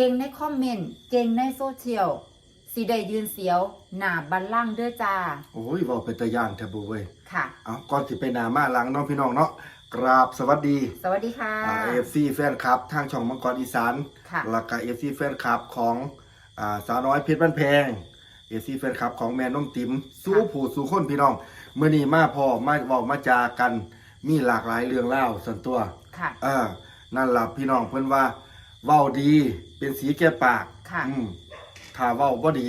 ก่งในคอมเมนต์เก่งในโซเชียลสิได้ยืนเสียว หน้าบันล่างก์เด้อจ้า โอ้ยเว่าเป็นตะย่านแทบูเว้ยค่ะ เอาก่อนสิไปหนามาหลังเน้องพี่น้องเนาะกราบสวัสดีสวัสดีค่ะ เอฟซีแฟนคลับ ทางช่องมังกรอีสานค่ะ แล้วก็เอฟซีแฟนคลับของอ่าสาวน้อยเพชรบ้านแพงเอฟซีแฟนคลับของแม่น้องติ๋มสู้ผู้สู่คนพี่น้องเมื่อนี้มาพอมาเว้ามาจากันมีหลากหลายเรื่องเล่าวส่วนตัวค่ะ เออนั่นล่ะพี่น้องเพิ่นว่า เว้าดีเป็นสีแก่ปากค่ะอืมถ้าเว้าบ่ดี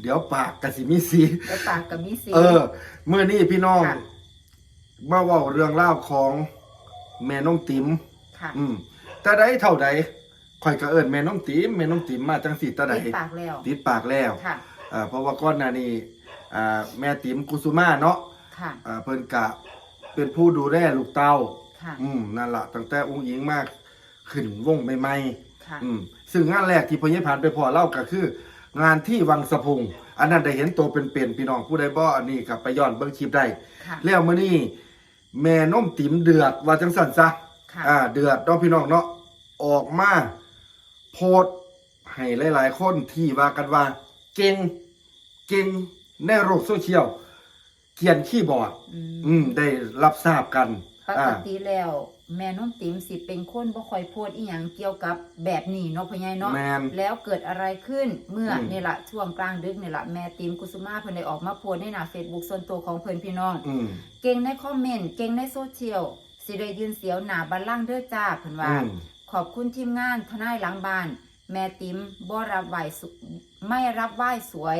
เดี๋ยวปากก็สิมีสี แล้วปากกับมีสี เออเมื่อนี้พี่น้องค่ะ มาเว้าเรื่องเล่าวของแม่น้องติ๋มค่ะอืมแต่ใดเท่าใดข่อยก็เอิ้นแม่น้องติ๋มแม่น้องติ๋มมาจังสิตาใดติดปากแล้วติดปากแล้วค่ะอ่าเพราะว่าก่อนหน้านี้อ่าแม่ติ๋มกุสุมาเนาะค่ะอ่าเพิ่นกะเป็นผู้ดูแลลูกเต้า ค่ะ อืมนั่นล่ะตั้งแต่องค์หญิงมาก ขึ้นวงใหม่ค่ะๆอืมซึ่งงานแรกที่พญผ่านไปพอเล่าก็คือ งานที่วังสะพุง อันนั้นได้เห็นตัวเป็นๆพี่น้องผู้ใดบ่อันนี้กลับไปย้อนเบิ่งคลิปได้ ค่ะแล้วมื้อนี้แม่น้มติ๋มเดือดว่าจังซั่นซะ ค่ะอ่าเดือดเนาะพี่น้องเนาะออกมาโพสต์ให้หลายๆ คนที่ว่ากันว่า เก่งเก่งในโลกโซเชียลเขียนคีย์บอร์ดอืมอืมได้รับทราบกันปอ่ากติแล้ว แม่น้องติ๋มสิเป็นคนบ่ค่อยโพดอีหยังเกี่ยวกับแบบนี้เนาะพ่อใหญ่เนาะแมนแล้วเกิดอะไรขึ้นเมื่ออม นี่ละช่วงกลางดึกนี่ละแม่ติ๋มกุสุมาเพิ่นได้ออกมาโพสต์ในหน้า Facebook ส่วนตัวของเพิ่นพี่น้อง อืม เก่งในคอมเมนต์เก่งในโซเชียลสิได้ยืนเสียวหน้าบัลลังก์เด้อจ้าเพิ่นว่า อืม ขอบคุณทีมงานทนายหลังบ้าน แม่ติ๋มบ่รับไหวสุไม่รับไหวสวย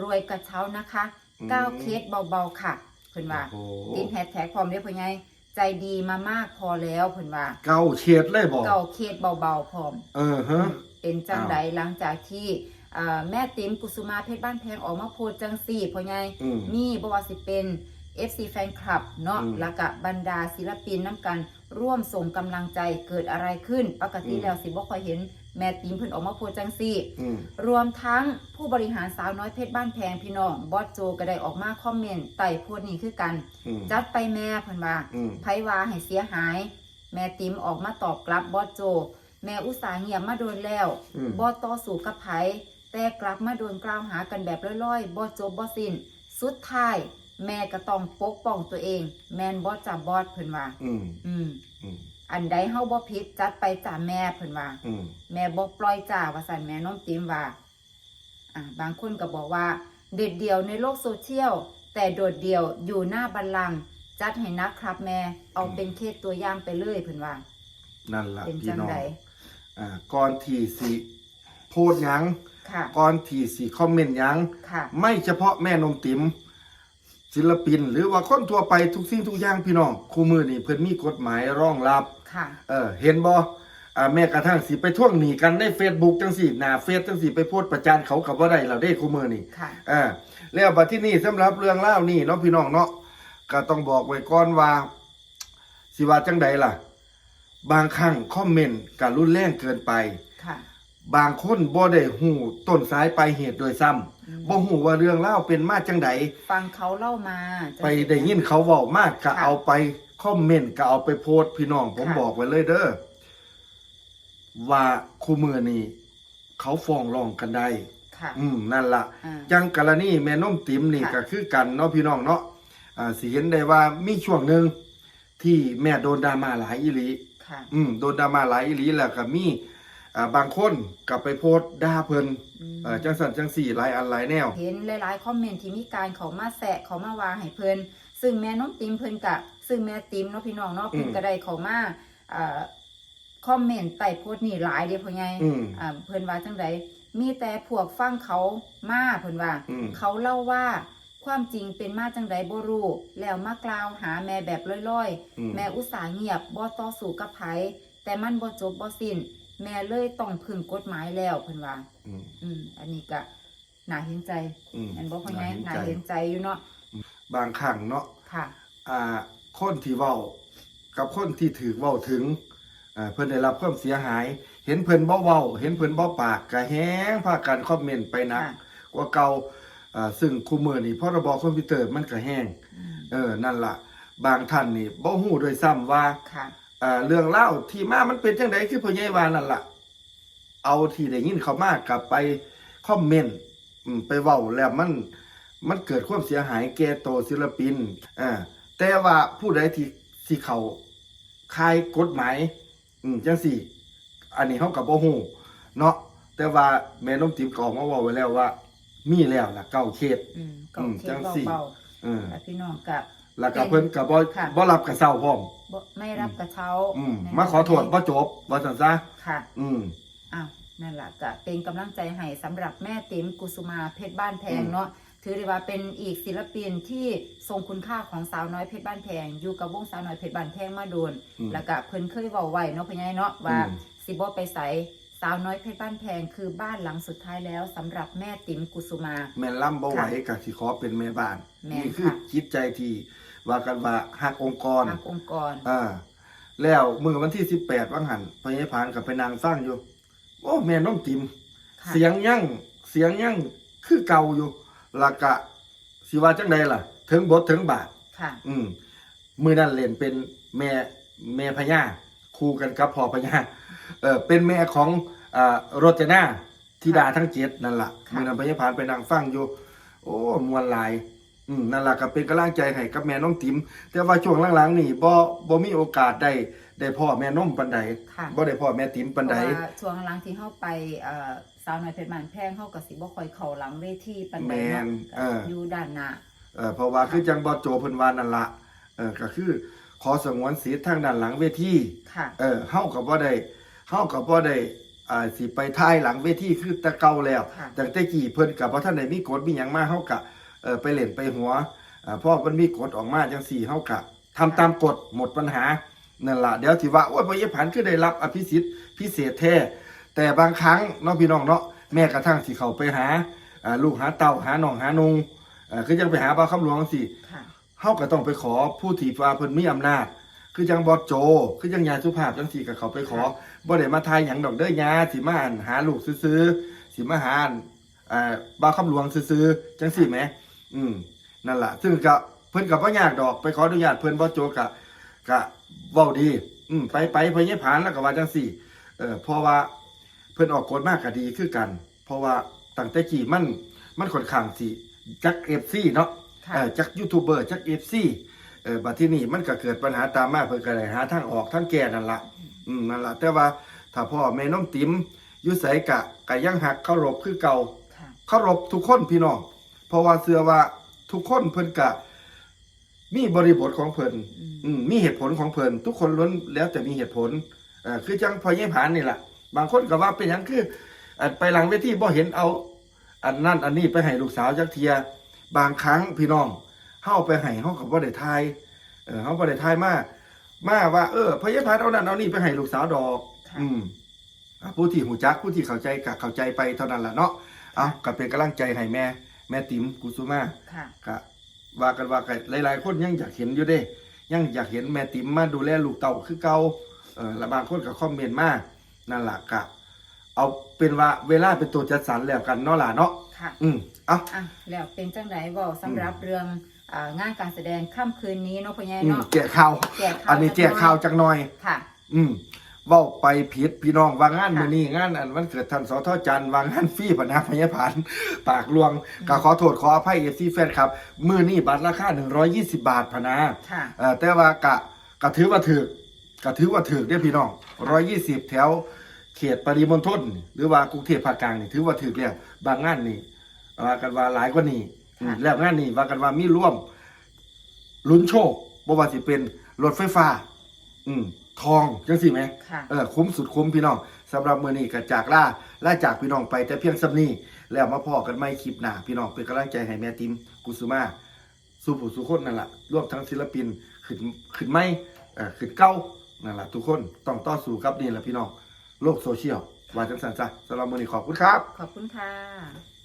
รวยกระเช้านะคะก้าวเคสเบาๆค่ะเพิ่นว่า โอ้โห ติดแฮชแท็กพร้อมเด้อพ่อใหญ่ ใจดีมามากพอแล้วเพิ่นว่าเก้าเฉียดเลยบอกเก้าเคสเบาๆพร้อม เออฮะ เป็นจังอ้าวใดหลังจากที่อ่าแม่ติ๋มกุสุมาเพชรบ้านแพงออกมาโพสต์จังสี่พ่อใหญ่อืมมีบว่าสิเป็น FC แฟนคลับเนาะอืมแล้วก็บรรดาศิลปินน้ำกันร่วมส่งกำลังใจเกิดอะไรขึ้น ปกติอืม แล้วสิบ่ค่อยเห็น แม่ติ๋มเพิ่นออกมาโพสต์จังสี่ อืม รวมทั้งผู้บริหารสาวน้อยเพชรบ้านแพงพี่น้องบอสโจก็ได้ออกมาคอมเมนต์ไต่โพสต์นี้คือกัน อืม จัดไปแม่เพิ่นว่าอืม ไผว่าให้เสียหาย แม่ติ๋มออกมาตอบกลับบอสโจ แม่อุตสาห์เงียบมาโดนแล้วอืม บอต่อสู้กับไผแต่กลับมาโดนกล่าวหากันแบบลอยๆบอจบบอสินสุดท้าย แม่ก็ต้องปกป้องตัวเอง แมนบอจับบอสเพิ่นว่า อืมอืม อืม อันใดเฮาบ่ผิดจัดไปจ่าแม่เพิ่นว่าอืมแม่บ่ปล่อยจ่าว่าสั่นแม่น้องติ๋มว่า อ่า บางคนก็บอกว่า เด็ดเดี่ยวในโลกโซเชียล แต่โดดเดี่ยวอยู่หน้าบัลลังก์จัดให้นักครับแม่เอาเป็นเคสตัวอย่างไปเลยเพิ่นว่า นั่นล่ะเป็นพี่จังน้องไดอ่าก่อนที่สิโพสต์หยังค่ะ ก่อนที่สิคอมเมนต์หยัง ค่ะ ไม่เฉพาะแม่นมติ๋มศิลปิน หรือว่าคนทั่วไปทุกสิ่งทุกอย่างพี่น้องคู่มือนี่เพิ่นมีกฎหมายรองรับ ค่ะ เออ เห็นบ่อ่าแม้กระทั่งสิไปท่วงหนี้กันใน Facebook จังสี่หน้าเฟซจังสี่ไปโพสต์ประจานเขากับว่าได้แล้วเด้คู่มือนี่ค่ะอ่าแล้วบัดที่นี่สำหรับเรื่องเล่าวนี่เนาะพี่น้องเนาะก็ต้องบอกไว้ก่อนว่า สิว่าจังใดล่ะ บางครั้งคอมเมนต์ก็รุนแรงเกินไป ค่ะ บางคนบ่ได้หูต้นสายปลายเหตุโดยซ้ำอืม บ่หูว่าเรื่องเล่าวเป็นมาจังใด ฟังเขาเล่ามาจะไปได้ยินเขาเว้ามากก็ค่ะ เอาไป คอมเมนต์ก็เอาไปโพสต์พี่น้อง ผมค่ะบอกไว้เลยเด้อว่าคู่มือนี่เขาฟ้องร้องกันได้ค่ะ อืมนั่นล่ะอ่าจังกรณีแม่น้มติ๋มนี่ค่ะ ก็คือกันเนาะพี่น้องเนาะอ่าสิเห็นได้ว่ามีช่วงหนึ่งที่แม่โดนดราม่าหลายอีหลี ค่ะ อืมโดนดราม่าหลายอีหลีแล้วก็มีอ่าบางคนกลับไปโพสต์ด่าเพิ่นอืม เอ่อจังสันจังสี่หลายอันหลายแนว เห็นหลายๆ คอมเมนต์ที่มีการเขามาแสะเขามาว่าให้เพิ่นซึ่งแม่น้องติมเพิ่นกะ ซึ่งแม่ติมเนาะพี่น้องเนาะเพิ่นอืมก็ได้เขามาอ่าคอมเมนต์ใต้โพสต์นี่หลายเด้พ่อใหญ่อืม อ่าเพิ่นว่าจังไดมีแต่พวกฟังเขามาเพิ่นว่า อืม เขาเล่าว่าความจริงเป็นมาจังไดบ่รู้แล้วมากล่าวหาแม่แบบลอยๆอืมแม่อุตส่าห์เงียบบ่ต่อสู้กับไผแต่มันบ่จบบ่สิ้น แม่เลยต้องพึ่งกฎหมายแล้วเพิ่นว่า อืมอืม อันนี้ก็น่าเห็นใจอืมอันบ่พ่อใหญ่น่าน่าเห็เห็นนใจใจอยู่เนาะบางครั้งเนาะค่ะ อ่า คนที่เว้ากับคนที่ถือเว้าถึงอ่าเพิ่นได้รับความเสียหาย เห็นเพิ่นบ่เว้า เห็นเพิ่นบ่ปากก็แฮงพากันคอมเมนต์ไปหนักค่ะกว่าเก่าอ่าซึ่งคู่มือนี่พรบคอมพิวเตอร์มันก็แห้งอืมเออนั่นล่ะ บางท่านนี่บ่ฮู้ด้วยซ้ำว่าค่ะอ่าเรื่องเล่าวที่มามันเป็นจังไดคือพ่อใหญ่ว่านั่นล่ะ เอาที่ได้ยินเขามากกลับไปคอมเมนต์อืมไปเว้าแล้วมันมันเกิดความเสียหายแก่โตวศิลปินอ่า แต่ว่าผู้ใดที่ที่เขาคายกฎหมายอืมจังสี่ อันนี้เขากับบ่ฮู้เนาะแต่ว่าแม่น้องติ๋มก็ออกมาเว้าไว้แล้วว่า มีแล้วล่ะเก้าเขตอืมก็อืมเทจังสิ เบาอืมๆแล้วพี่น้องกับ แล้วก็เพิ่นก็บ่ค่ะ บ่รับกระเซ้าพร้อม บ่ไม่รับกระเช้าอืมในมาขอโทษบ่จบว่าซั่นซะค่ะ อืม อ้าวนั่นแหละก็เป็นกำลังใจให้สำหรับแม่ติ๋มกุสุมาเพชรบ้านแพงอืม เนาะ ถือได้ว่าเป็นอีกศิลปินที่ทรงคุณค่าของสาวน้อยเพชรบ้านแพงอยู่กับวงสาวน้อยเพชรบ้านแพงมาโดน อืมแล้วก็เพิ่นเคยเว้าไว้เนาะพ่อใหญ่เนาะว่าอืม สิบ่ไปใสสาวน้อยเพชรบ้านแพงคือบ้านหลังสุดท้ายแล้วสำหรับแม่ติ๋มกุสุมา แม่นล่ำบ่ไหวก็สิขอเป็นแม่บ้านแม่นนี่คือค่ะจิตใจที่ว่ากันว่าฮักองค์กร ทางองค์กร อ่าแล้วมื้อวันที่18วังหันพญายพานกับไปนางฟังอยู่ โอ้แม่น้องติ๋มค่ะ เสียงยังเสียงยังคือเก่าอยู่ แล้วก็สิว่าจังใดล่ะ ถึงบทถึงบาท ค่ะ อืมมือนั่นเล่นเป็นแม่แม่พญาคู่กันกับพ่อพญาเออเป็นแม่ของอ่ารจนาธิดาทั้งเจ็ดนั่นล่ะค่ะ มือนั้นพญาพานไปนั่งฟังอยู่ โอ้มวนหลาย อืมนั่นล่ะก็เป็นกำลังใจให้กับแม่น้องติ๋มแต่ว่าช่วงหลังๆนี่บ่บ่มีโอกาสได้ได้พ่อแม่นมปานใดค่ะ บ่ได้พ่อแม่ติ๋มปานใด เพราะว่าช่วงหลังที่เข้าไปเอ่อ สาวน้อยเพชรบ้านแพงเข้ากับสิบ่ค่อยเข้าหลังเวทีปานใดแม่นเนาะเอออ ยู่ด้านหน้า เออเพราะว่าคือจังบ่โจเพิ่นว่านั่นล่ะเออก็คือขอสงวนสิทธิ์ทางด้านหลังเวทีค่ะ เออเฮากับว่าได้เฮากับว่าได้อ่าสิไปท้ายหลังเวทีคือแต่เก่าแล้วค่ะแต่แต่กี้เพิ่นกับว่าท่านได้มีกฎมีหยังมาเฮากะเออไปเล่นไปหัวอ่าเพราะมันมีกฎออกมาจังซี่เฮากะทำตามกฎหมดปัญหานั่นล่ะเดี๋ยวสิว่าโอ้ยพยผันคือได้รับอภิสิทธิ์พิเศษแท้ แต่บางครั้งเนาะพี่น้องเนาะแม้กระทั่งสิเข้าไปหาอ่าลูกหาเต้าหาน้องหานุงเอ่อคือยังไปหาบ่าวคำหลวงสิค่ะเฮาก็ต้องไปขอผู้ที่ว่าเพิ่นมีอำนาจ คือจังบอสโจ คือจังยาสุภาพจังสี่กับเขาไปขอบ่ได้มาทายหยังดอกเด้อยาสิมาอ่านหาลูกซื้อๆสิมาหาอ่านอ่าบ่าวคำหลวงซื้อๆจังสี่แหม อืมนั่นล่ะซึ่งก็เพิ่นก็บ่ยากดอกไปขออนุญาตเพิ่นบอสโจก็ก็เว้าดี อืมไปไปเพิ่นยผ่านแล้วก็ว่าจังสี่ เออเพราะว่า เพิ่นออกกฎมากก็ดีคือกัน เพราะว่าตั้งแต่กี้มันมันค่อนข้างสิจัก FC เนาะค่ะ เออจากยูทูบเบอร์จากเอฟซีเออบัดที่นี่มันก็เกิดปัญหาตามมาเพิ่นก็เลยหาทางออกทางแก้นั่นละอืมนั่นละแต่ว่าถ้าพ่อแม่น้องติ๋มอยู่ไสกะกะยังหักเคารพคือเก่า ค่ะ เคารพทุกคนพี่น้อง เพราะว่าเชื่อว่าทุกคนเพิ่นกะ มีบริบทของเพิ่นอืม อืมมีเหตุผลของเพิ่นทุกคนล้วนแล้วแต่มีเหตุผลเอ่อคือจังพอเย่ผานนี่แหละ บางคนก็ว่าเป็นหยังคืออันไปหลังเวทีบ่เห็นเอา อันนั่นอันนี้ไปให้ลูกสาวจักเทีย บางครั้งพี่น้องเฮาไปให้เฮาก็บ่ได้ทายเออเฮาบ่ได้ทายมามาว่า เออพยาพานเอานั่นเอานี่ไปให้ลูกสาวดอกค่ะอืมอะผู้ที่หูจักผู้ที่เข้าใจก็เข้าใจไปเท่านั้นล่ะเนาะเอาก็เป็นกำลังใจให้แม่ แม่ติ๋มกุสุมาค่ะ ก็ว่ากันว่ากันหลายๆ คนยังอยากเห็นอยู่เด้ ยังอยากเห็นแม่ติ๋มมาดูแลลูกเต่าคือเก่าเออแล้วบางคนก็คอมเมนต์มา นั่นล่ะกะเอาเป็นว่าเวลาเป็นตัวจัดสรรแล้วกันเนาะล่ะเนาะค่ะ อืมเอา อะแล้วเป็นจังไดบอกสำหรับเรื่องอ่างานการแสดงค่ำคืนนี้เนาะพ่อใหญ่อืมเนาะ แจกข่าว แจกข่าว อันนี้แจกข่าวจักหน่อย ค่ะ อืมเว้าไปผิดพี่น้องว่างานค่ะมื้อนี้งานอันวันเกิดท่านสทจันทร์วางงานฟรีพนักพยาผานปากลวงก็ขอโทษขออภัย FC แฟนครับ มื้อนี้บัตรราคา 120 บาทพะนะค่ะ เอ่อแต่ว่ากะกะถือว่าถือก กะถือว่าถือกเด้อพี่น้องร้อยยี่สิบแถวเขตปริมณฑลหรือว่ากรุงเทพภาคกลางนี่ถือว่าถือกแล้วบางงานนี่ว่ากันว่าหลายกว่านี้อืมค่ะแล้วงานนี้ว่ากันว่ามีร่วมลุ้นโชคบ่ว่าสิเป็นรถไฟฟ้า อืมทองจังสิไหมค่ะเออคุ้มสุดคุ้มพี่น้องสำหรับมือนี้ก็จากล่าล่าจากพี่น้องไปแต่เพียงสำนี้แล้วมาพอกันไม่คลิปหน้าพี่น้องเป็นกำลังใจให้แม่ติมกุสุมาสู้ผู้สู้คนนั่นแหละรวมทั้งศิลปินขึ้นขึ้นไม่เออขึ้นเก้า นั่นแหละทุกคนต้องต่อสู้ครับนี่แหละพี่น้อง โลกโซเชียลว่าจังสันจ้ะสำหรับมือนี้ขอบคุณครับ ขอบคุณค่ะ